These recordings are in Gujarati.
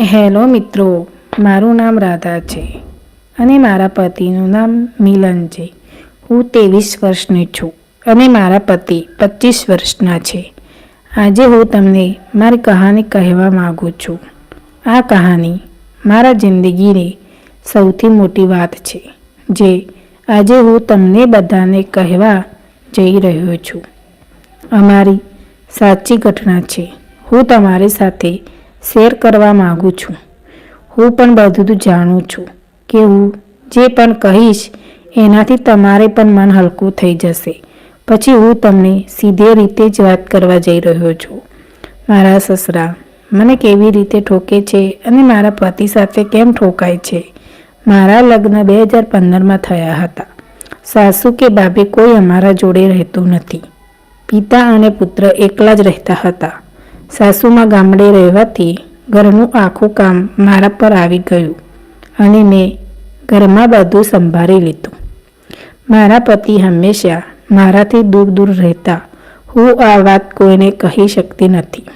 હેલો મિત્રો, મારું નામ રાધા છે અને મારા પતિનું નામ મિલન છે. હું ત્રેવીસ વર્ષની છું અને મારા પતિ પચીસ વર્ષના છે. આજે હું તમને મારી કહાની કહેવા માગું છું. આ કહાની મારા જિંદગીની સૌથી મોટી વાત છે, જે આજે હું તમને બધાને કહેવા જઈ રહ્યો છું. અમારી સાચી ઘટના છે. હું તમારી સાથે શેર કરવા માગું છું. હું પણ બધું જાણું છું કે હું જે પણ કહીશ એનાથી તમારે પણ મન હલકું થઈ જશે. પછી હું તમને સીધે રીતે જ વાત કરવા જઈ રહ્યો છું. મારા સસરા, મને કેવી રીતે ઠોકે છે અને મારા પતિ સાથે કેમ ઠોકાય છે? મારા લગ્ન બે હજાર પંદરમાં થયા હતા. સાસુ કે બાબે કોઈ અમારા જોડે રહેતું નથી. પિતા અને પુત્ર એકલા જ રહેતા હતા. સાસુમાં ગામડે રહેવાથી ઘરનું આખું કામ મારા પર આવી ગયું અને મેં ઘરમાં બધું સંભાળી લીધું. મારા પતિ હંમેશા મારાથી દૂર દૂર રહેતા હું આ વાત કોઈને કહી શકતી નથી.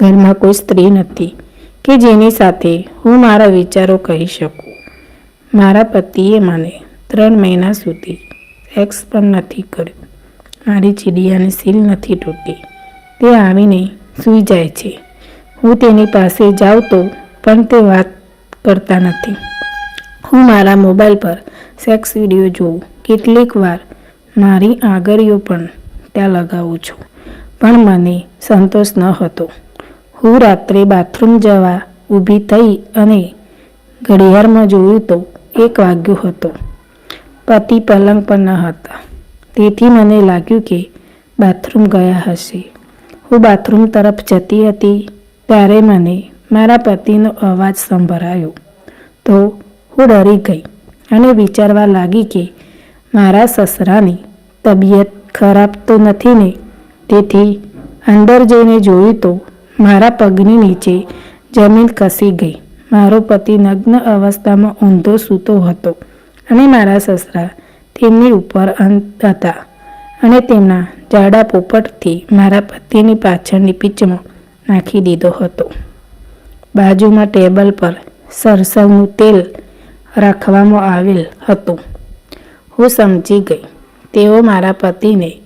ઘરમાં કોઈ સ્ત્રી નથી કે જેની સાથે હું મારા વિચારો કહી શકું. મારા પતિએ મને ત્રણ મહિના સુધી સેક્સ પણ નથી કર્યું. મારી ચીડિયાની સીલ નથી તૂટી. તે આવીને સૂઈ જાય છે. હું તેની પાસે જાઉં તો પણ તે વાત કરતા નથી. હું મારા મોબાઈલ પર સેક્સ વીડિયો જોઉં. કેટલીક વાર મારી આગળીઓ પણ ત્યાં લગાવું છું. પણ મને સંતોષ ન હતો. હું રાત્રે બાથરૂમ જવા ઊભી થઈ અને ઘડિયાળમાં જોયું તો એક વાગ્યો હતો. પતિ પલંગ પર ન હતા. તેથી મને લાગ્યું કે બાથરૂમ ગયા હશે. હું બાથરૂમ તરફ જતી હતી ત્યારે મને મારા પતિનો અવાજ સંભળાયો. તો હું ડરી ગઈ અને વિચારવા લાગી કે મારા સસરાની તબિયત ખરાબ તો નથી ને? તેથી અંદર જઈને જોયું તો મારા પગની નીચે જમીન ખસી ગઈ. મારો પતિ નગ્ન અવસ્થામાં ઊંધો સૂતો હતો અને મારા સસરા તેમની ઉપર અંત હતા અને તેમના જાડા પોપટથી મારા પતિની પાછળની પીચમાં નાખી દીધો હતો. બાજુમાં ટેબલ પર સરસવનું તેલ રાખવામાં આવેલ હતું. હું સમજી ગઈ. તેઓ મારા પતિને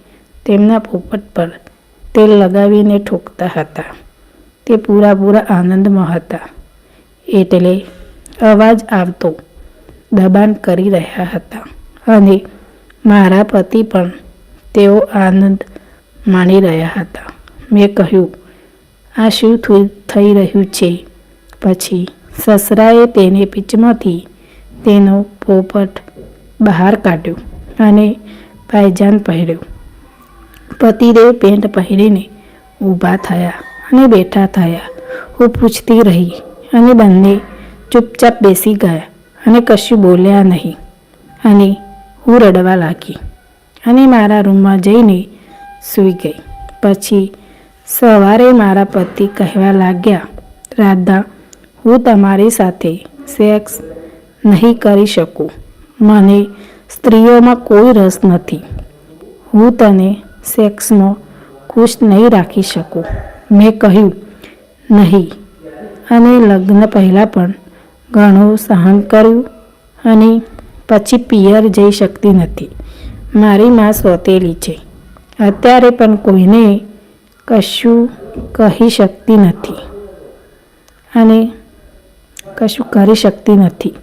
તેમના પોપટ પર તેલ લગાવીને ઠોકતા હતા. તે પૂરા પૂરા આનંદમાં હતા. એટલે અવાજ આવતો દબાણ કરી રહ્યા હતા. અને મારા પતિ પણ તેઓ આનંદ માણી રહ્યા હતા. મેં કહ્યું, આ શું થઈ રહ્યું છે? પછી સસરાએ તેને પીચમાંથી તેનો પોપટ બહાર કાઢ્યો અને પાયજાન પહેર્યો. પતિદેવ પેન્ટ પહેરીને ઊભા થયા અને બેઠા થયા. હું પૂછતી રહી અને બંને ચૂપચાપ બેસી ગયા અને કશું બોલ્યા નહીં અને હું રડવા લાગી. અને મારા રૂમમાં જઈને સૂઈ ગઈ. પછી સવારે મારા પતિ કહેવા લાગ્યા, રાધા, હું તમારી સાથે સેક્સ નહીં કરી શકું. મને સ્ત્રીઓમાં કોઈ રસ નથી. હું તને સેક્સમાં ખુશ નહીં રાખી શકું. મેં કહ્યું, નહીં. અને લગ્ન પહેલાં પણ ઘણું સહન કર્યું અને પછી પિયર જઈ શકતી નથી. મારી માં સોતેલી છે. અત્યારે પણ કોઈને કશું કહી શકતી નથી. અને કશું કરી શકતી નથી.